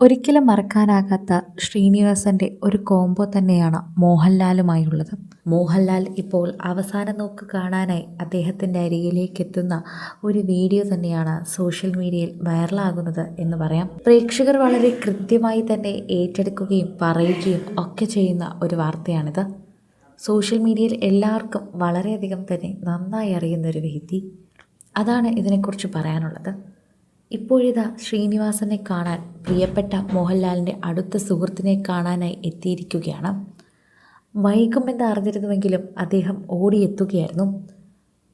ഒരിക്കലും മറക്കാനാകാത്ത ശ്രീനിവാസന്റെ ഒരു കോംബോ തന്നെയാണ് മോഹൻലാലുമായുള്ളത്. മോഹൻലാൽ ഇപ്പോൾ അവസാന നോക്ക് കാണാനായി അദ്ദേഹത്തിന്റെ അരികിലേക്ക് എത്തുന്ന ഒരു വീഡിയോ തന്നെയാണ് സോഷ്യൽ മീഡിയയിൽ വൈറലാകുന്നത് എന്ന് പറയാം. പ്രേക്ഷകർ വളരെ കൃത്യമായി തന്നെ ഏറ്റെടുക്കുകയും പറയുകയും ഒക്കെ ചെയ്യുന്ന ഒരു വാർത്തയാണിത്. സോഷ്യൽ മീഡിയയിൽ എല്ലാവർക്കും വളരെയധികം തന്നെ നന്നായി അറിയുന്ന ഒരു വ്യക്തി അതാണ് ഇതിനെക്കുറിച്ച് പറയാനുള്ളത്. ഇപ്പോഴിതാ ശ്രീനിവാസനെ കാണാൻ പ്രിയപ്പെട്ട മോഹൻലാലിന്റെ അടുത്ത സുഹൃത്തിനെ കാണാനായി എത്തിയിരിക്കുകയാണ്. വൈകുമെന്ന് അറിഞ്ഞിരുന്നുവെങ്കിലും അദ്ദേഹം ഓടിയെത്തുകയായിരുന്നു.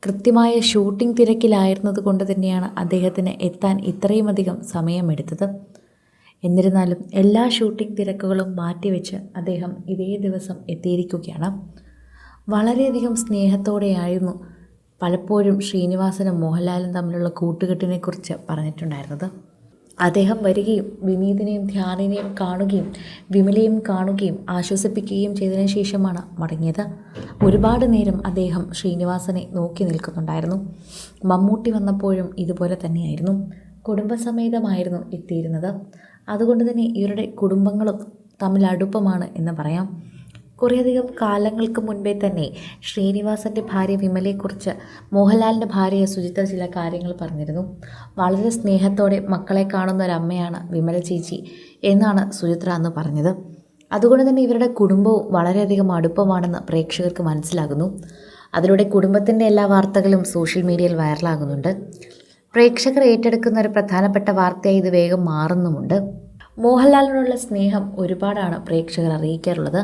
കൃത്യമായ ഷൂട്ടിംഗ് തിരക്കിലായിരുന്നത് കൊണ്ട് തന്നെയാണ് അദ്ദേഹത്തിന് എത്താൻ ഇത്രയുമധികം സമയമെടുത്തത്. എന്നിരുന്നാലും എല്ലാ ഷൂട്ടിംഗ് തിരക്കുകളും മാറ്റിവെച്ച് അദ്ദേഹം ഇതേ ദിവസം എത്തിയിരിക്കുകയാണ്. വളരെയധികം സ്നേഹത്തോടെയായിരുന്നു പലപ്പോഴും ശ്രീനിവാസനും മോഹൻലാലും തമ്മിലുള്ള കൂട്ടുകെട്ടിനെക്കുറിച്ച് പറഞ്ഞിട്ടുണ്ടായിരുന്നത്. അദ്ദേഹം വരികയും വിനീതിനെയും ധ്യാനിനെയും കാണുകയും വിമലയും കാണുകയും ആശ്വസിപ്പിക്കുകയും ചെയ്തതിനു ശേഷമാണ് മടങ്ങിയത്. ഒരുപാട് നേരം അദ്ദേഹം ശ്രീനിവാസനെ നോക്കി നിൽക്കുന്നുണ്ടായിരുന്നു. മമ്മൂട്ടി വന്നപ്പോഴും ഇതുപോലെ തന്നെയായിരുന്നു. കുടുംബസമേതമായിരുന്നു എത്തിയിരുന്നത്. അതുകൊണ്ട് തന്നെ ഇവരുടെ കുടുംബങ്ങളും തമ്മിൽ അടുപ്പമാണ് എന്ന് പറയാം. കുറേയധികം കാലങ്ങൾക്ക് മുൻപേ തന്നെ ശ്രീനിവാസന്റെ ഭാര്യ വിമലയെക്കുറിച്ച് മോഹൻലാലിന്റെ ഭാര്യ സുചിത്ര ചില കാര്യങ്ങൾ പറഞ്ഞിരുന്നു. വളരെ സ്നേഹത്തോടെ മക്കളെ കാണുന്ന ഒരു അമ്മയാണ് വിമല ചേച്ചി എന്നാണ് സുചിത്ര അന്ന് പറഞ്ഞത്. അതുകൊണ്ട് തന്നെ ഇവരുടെ കുടുംബവും വളരെയധികം അടുപ്പമാണെന്ന് പ്രേക്ഷകർക്ക് മനസ്സിലാകുന്നു. അതിലൂടെ കുടുംബത്തിന്റെ എല്ലാ വാർത്തകളും സോഷ്യൽ മീഡിയയിൽ വൈറലാകുന്നുണ്ട്. പ്രേക്ഷകർ ഏറ്റെടുക്കുന്ന ഒരു പ്രധാനപ്പെട്ട വാർത്തയായി ഇത് വേഗം മാറുന്നുമുണ്ട്. മോഹൻലാലിനോടുള്ള സ്നേഹം ഒരുപാടാണ് പ്രേക്ഷകർ അറിയിക്കാറുള്ളത്.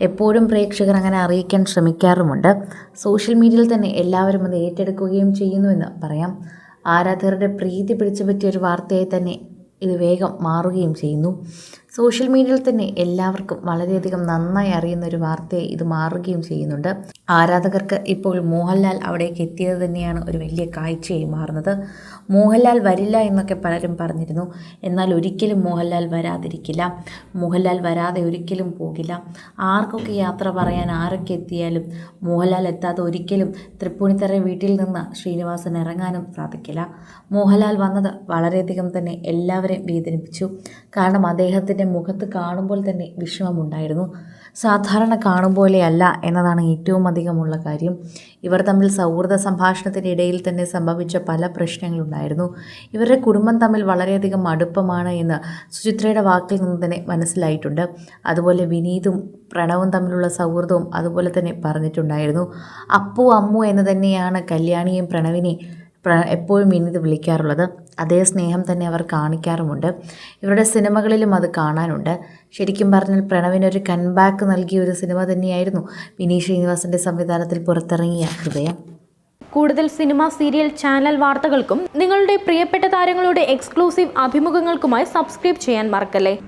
എപ്പോഴും പ്രേക്ഷകർ അങ്ങനെ അറിയിക്കാൻ ശ്രമിക്കാറുമുണ്ട്. സോഷ്യൽ മീഡിയയിൽ തന്നെ എല്ലാവരും അത് ഏറ്റെടുക്കുകയും ചെയ്യുന്നുവെന്ന് പറയാം. ആരാധകരുടെ പ്രീതി പിടിച്ചു പറ്റിയ ഒരു വാർത്തയായി തന്നെ ഇത് വേഗം മാറുകയും ചെയ്യുന്നു. സോഷ്യൽ മീഡിയയിൽ തന്നെ എല്ലാവർക്കും വളരെയധികം നന്നായി അറിയുന്ന ഒരു വാർത്തയെ ഇത് മാറുകയും ചെയ്യുന്നുണ്ട്. ആരാധകർക്ക് ഇപ്പോൾ മോഹൻലാൽ അവിടേക്ക് എത്തിയത് തന്നെയാണ് ഒരു വലിയ കാഴ്ചയായി മാറുന്നത്. മോഹൻലാൽ വരില്ല എന്നൊക്കെ പലരും പറഞ്ഞിരുന്നു. എന്നാൽ ഒരിക്കലും മോഹൻലാൽ വരാതിരിക്കില്ല. മോഹൻലാൽ വരാതെ ഒരിക്കലും പോകില്ല. ആർക്കൊക്കെ യാത്ര പറയാൻ ആരൊക്കെ എത്തിയാലും മോഹൻലാൽ എത്താതെ ഒരിക്കലും തൃപ്പൂണിത്തറ വീട്ടിൽ നിന്ന് ശ്രീനിവാസൻ ഇറങ്ങാനും സാധിക്കില്ല. മോഹൻലാൽ വന്നത് വളരെയധികം തന്നെ എല്ലാവരെയും വേദനിപ്പിച്ചു. കാരണം അദ്ദേഹത്തിന്റെ മുഖത്ത് കാണുമ്പോൾ തന്നെ വിഷമമുണ്ടായിരുന്നു. സാധാരണ കാണും പോലെയല്ല എന്നതാണ് ഏറ്റവും അധികമുള്ള കാര്യം. ഇവർ തമ്മിൽ സൗഹൃദ സംഭാഷണത്തിനിടയിൽ തന്നെ സംഭവിച്ച പല പ്രശ്നങ്ങളുണ്ടായിരുന്നു. ഇവരുടെ കുടുംബം തമ്മിൽ വളരെയധികം അടുപ്പമാണ് എന്ന് സുചിത്രയുടെ വാക്കിൽ നിന്ന് തന്നെ മനസ്സിലായിട്ടുണ്ട്. അതുപോലെ വിനീതും പ്രണവും തമ്മിലുള്ള സൗഹൃദവും അതുപോലെ തന്നെ പറഞ്ഞിട്ടുണ്ടായിരുന്നു. അപ്പു അമ്മു എന്ന് തന്നെയാണ് കല്യാണിയും പ്രണവിനെയും എപ്പോഴും വിനീത് വിളിക്കാറുള്ളത്. അതേ സ്നേഹം തന്നെ അവർ കാണിക്കാറുമുണ്ട്. ഇവരുടെ സിനിമകളിലും അത് കാണാനുണ്ട്. ശരിക്കും പറഞ്ഞാൽ പ്രണവിനൊരു കൺബാക്ക് നൽകിയ ഒരു സിനിമ തന്നെയായിരുന്നു വിനീത് ശ്രീനിവാസന്റെ സംവിധാനത്തിൽ പുറത്തിറങ്ങിയ ഹൃദയം. കൂടുതൽ സിനിമ സീരിയൽ ചാനൽ വാർത്തകൾക്കും നിങ്ങളുടെ പ്രിയപ്പെട്ട താരങ്ങളുടെ എക്സ്ക്ലൂസീവ് അഭിമുഖങ്ങൾക്കുമായി സബ്സ്ക്രൈബ് ചെയ്യാൻ മറക്കല്ലേ?